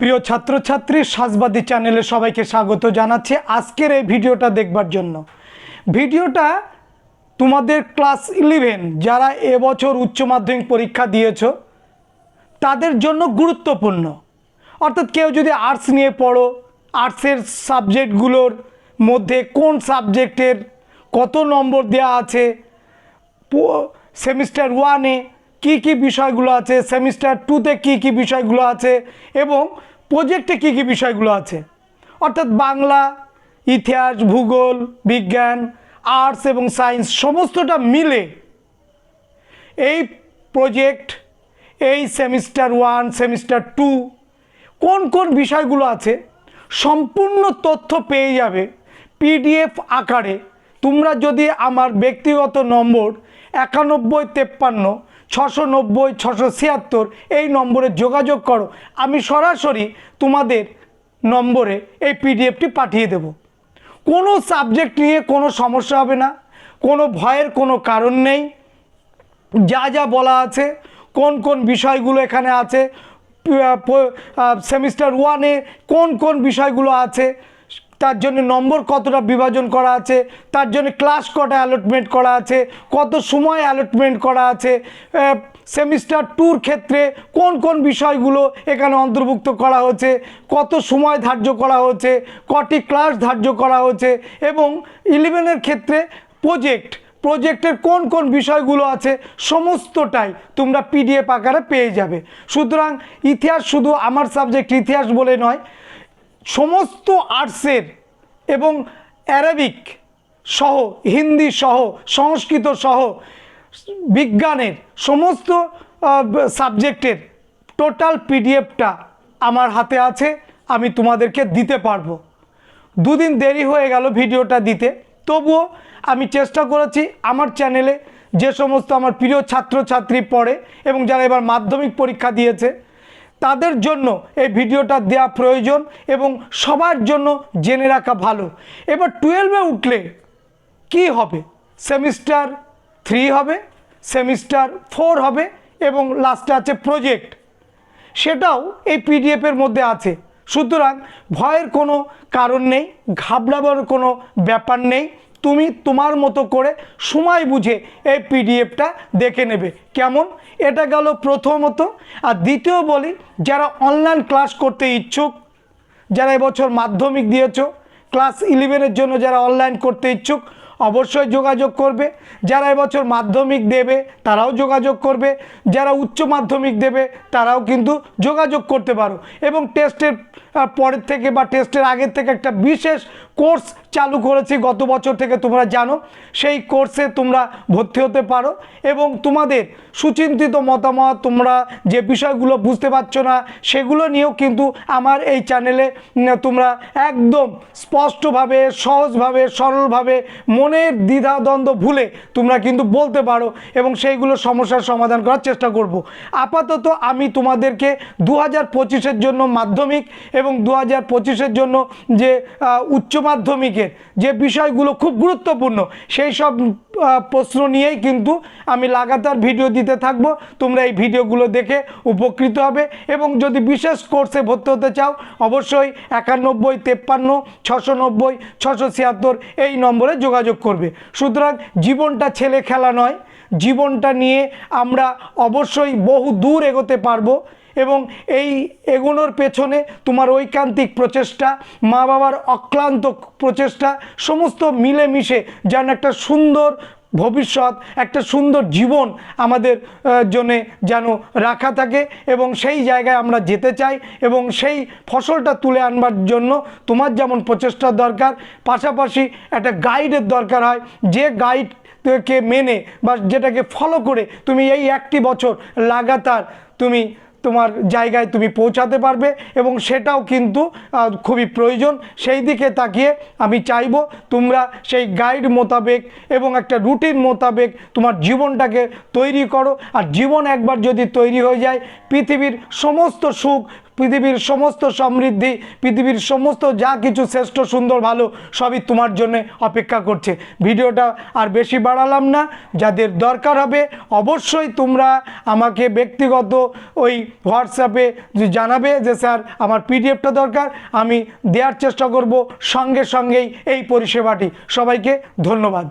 প্রিয় ছাত্রছাত্রী, সাজবাদী চ্যানেলে সবাইকে স্বাগত জানাচ্ছি আজকের এই ভিডিওটা দেখবার জন্য। ভিডিওটা তোমাদের ক্লাস ইলেভেন যারা এবছর উচ্চ মাধ্যমিক পরীক্ষা দিয়েছ, তাদের জন্য গুরুত্বপূর্ণ। অর্থাৎ কেউ যদি আর্টস নিয়ে পড়ো আর্টসের সাবজেক্টগুলোর মধ্যে কোন সাবজেক্টের কত নম্বর দেওয়া আছে সেমিস্টার ওয়ানে কি কি বিষয়গুলো আছে সেমিস্টার টুতে কি কি বিষয়গুলো আছে, এবং প্রজেক্টে কি কি বিষয়গুলো আছে? অর্থাৎ বাংলা, ইতিহাস, ভূগোল, বিজ্ঞান আর্টস এবং সায়েন্স সমস্তটা মিলে এই প্রজেক্ট এই সেমিস্টার ওয়ান সেমিস্টার টু কোন কোন বিষয়গুলো আছে, সম্পূর্ণ তথ্য পেয়ে যাবে পিডিএফ আকারে। তোমরা যদি আমার ব্যক্তিগত নম্বর একানব্বই, তেপ্পান্ন ছশো নব্বই, ছশো ছিয়াত্তর, এই নম্বরে যোগাযোগ করো। আমি সরাসরি তোমাদের নম্বরে এই পিডিএফটি পাঠিয়ে দেব। কোনো সাবজেক্ট নিয়ে কোনো সমস্যা হবে না, কোনো ভয়ের কোনো কারণ নেই। যা যা বলা আছে, কোন কোন বিষয়গুলো এখানে আছে সেমিস্টার ওয়ানে কোন কোন বিষয়গুলো আছে তার জন্য নম্বর কতটা বিভাজন করা আছে, তার জন্য ক্লাস কটা অ্যালটমেন্ট করা আছে, কত সময় অ্যালটমেন্ট করা আছে সেমিস্টার টুর ক্ষেত্রে কোন কোন বিষয়গুলো এখানে অন্তর্ভুক্ত করা হয়েছে কত সময় ধার্য করা হয়েছে কটি ক্লাস ধার্য করা হয়েছে এবং ইলেভেনের ক্ষেত্রে প্রজেক্ট প্রজেক্টের কোন কোন বিষয়গুলো আছে সমস্তটাই তোমরা পিডিএফ আকারে পেয়ে যাবে। সুতরাং ইতিহাস শুধু আমার সাবজেক্ট ইতিহাস বলে নয় সমস্ত আর্টসের এবং অ্যারাবিক সহ, হিন্দি সহ, সংস্কৃত সহ, বিজ্ঞানের সমস্ত সাবজেক্টের টোটাল পিডিএফটা আমার হাতে আছে, আমি তোমাদেরকে দিতে পারব। দুদিন দেরি হয়ে গেল ভিডিওটা দিতে, তবুও আমি চেষ্টা করেছি আমার চ্যানেলে যে সমস্ত আমার প্রিয় ছাত্রছাত্রী পড়ে এবং যারা এবার মাধ্যমিক পরীক্ষা দিয়েছে তাদের জন্য এই ভিডিওটা দেওয়া প্রয়োজন এবং সবার জন্য জেনে রাখা ভালো। এবার টুয়েলভে উঠলে কি হবে? সেমিস্টার থ্রি হবে সেমিস্টার ফোর হবে এবং লাস্টে আছে প্রজেক্ট সেটাও এই পিডিএফের মধ্যে আছে। সুতরাং ভয়ের কোনো কারণ নেই, ঘাবড়াবার কোনো ব্যাপার নেই। তুমি তোমার মতো করে সময় বুঝে এই পিডিএফটা দেখে নেবে। কেমন? এটা গেল প্রথমত। আর দ্বিতীয় বলি, যারা অনলাইন ক্লাস করতে ইচ্ছুক, যারা এবছর মাধ্যমিক দিয়েছ ক্লাস ইলেভেনের জন্য যারা অনলাইন করতে ইচ্ছুক, অবশ্যই যোগাযোগ করবে। যারা এবছর মাধ্যমিক দেবে, তারাও যোগাযোগ করবে। যারা উচ্চ মাধ্যমিক দেবে, তারাও কিন্তু যোগাযোগ করতে পারো। এবং টেস্টের পরের থেকে বা টেস্টের আগের থেকে একটা বিশেষ কোর্স চালু করেছি গত বছর থেকে তোমরা জানো। সেই কোর্সে তোমরা ভর্তি হতে পারো এবং তোমাদের সুচিন্তিত মতামত তোমরা যে বিষয়গুলো বুঝতে পারছ না, সেগুলো নিয়েও কিন্তু আমার এই চ্যানেলে তোমরা একদম স্পষ্টভাবে, সহজভাবে, সরলভাবে, মনের দ্বিধাদ্বন্দ্ব ভুলে তোমরা কিন্তু বলতে পারো এবং সেইগুলো সমস্যার সমাধান করার চেষ্টা করব। আপাতত আমি তোমাদেরকে দু হাজার জন্য মাধ্যমিক এবং দু হাজার জন্য যে উচ্চ মাধ্যমিকের যে বিষয়গুলো খুব গুরুত্বপূর্ণ, সেই সব প্রশ্ন নিয়েই কিন্তু আমি লাগাতার ভিডিও দিতে থাকব। তোমরা এই ভিডিওগুলো দেখে উপকৃত হবে এবং যদি বিশেষ কোর্সে ভর্তি হতে চাও, অবশ্যই একানব্বই, তেপ্পান্ন ছশো নব্বই ছশো ছিয়াত্তর এই নম্বরে যোগাযোগ করবে। সুতরাং জীবনটা ছেলে খেলা নয়, জীবনটা নিয়ে আমরা অবশ্যই বহু দূর এগোতে পারব। এবং এই এগোনোর পেছনে তোমার ঐকান্তিক প্রচেষ্টা মা বাবার অক্লান্ত প্রচেষ্টা, সমস্ত মিলেমিশে যেন একটা সুন্দর ভবিষ্যৎ, একটা সুন্দর জীবন আমাদের জন্যে যেন রাখা থাকে এবং সেই জায়গায় আমরা যেতে চাই এবং সেই ফসলটা তুলে আনবার জন্য তোমার যেমন প্রচেষ্টার দরকার, পাশাপাশি একটা গাইডের দরকার হয়। যে গাইড কে মেনে বা যেটাকে ফলো করে তুমি এই একটি বছর লাগাতার তুমি তোমার জায়গায় তুমি পৌঁছাতে পারবে এবং সেটাও কিন্তু খুবই প্রয়োজন। সেই দিকে তাকিয়ে আমি চাইব তোমরা সেই গাইড মোতাবেক এবং একটা রুটিন মোতাবেক তোমার জীবনটাকে তৈরি করো। আর জীবন একবার যদি তৈরি হয়ে যায়, পৃথিবীর সমস্ত সুখ পৃথিবীর সমস্ত সমৃদ্ধি, পৃথিবীর সমস্ত যা কিছু শ্রেষ্ঠ, সুন্দর, ভালো, সবই তোমার জন্য অপেক্ষা করছে। ভিডিওটা আর বেশি বাড়ালাম না, যাদের দরকার হবে অবশ্যই তোমরা আমাকে ব্যক্তিগত ওই হোয়াটসঅ্যাপে জানাবে যে, স্যার, আমার পিডিএফটা দরকার, আমি দেওয়ার চেষ্টা করব সঙ্গে সঙ্গেই এই পরিষেবাটি। সবাইকে ধন্যবাদ।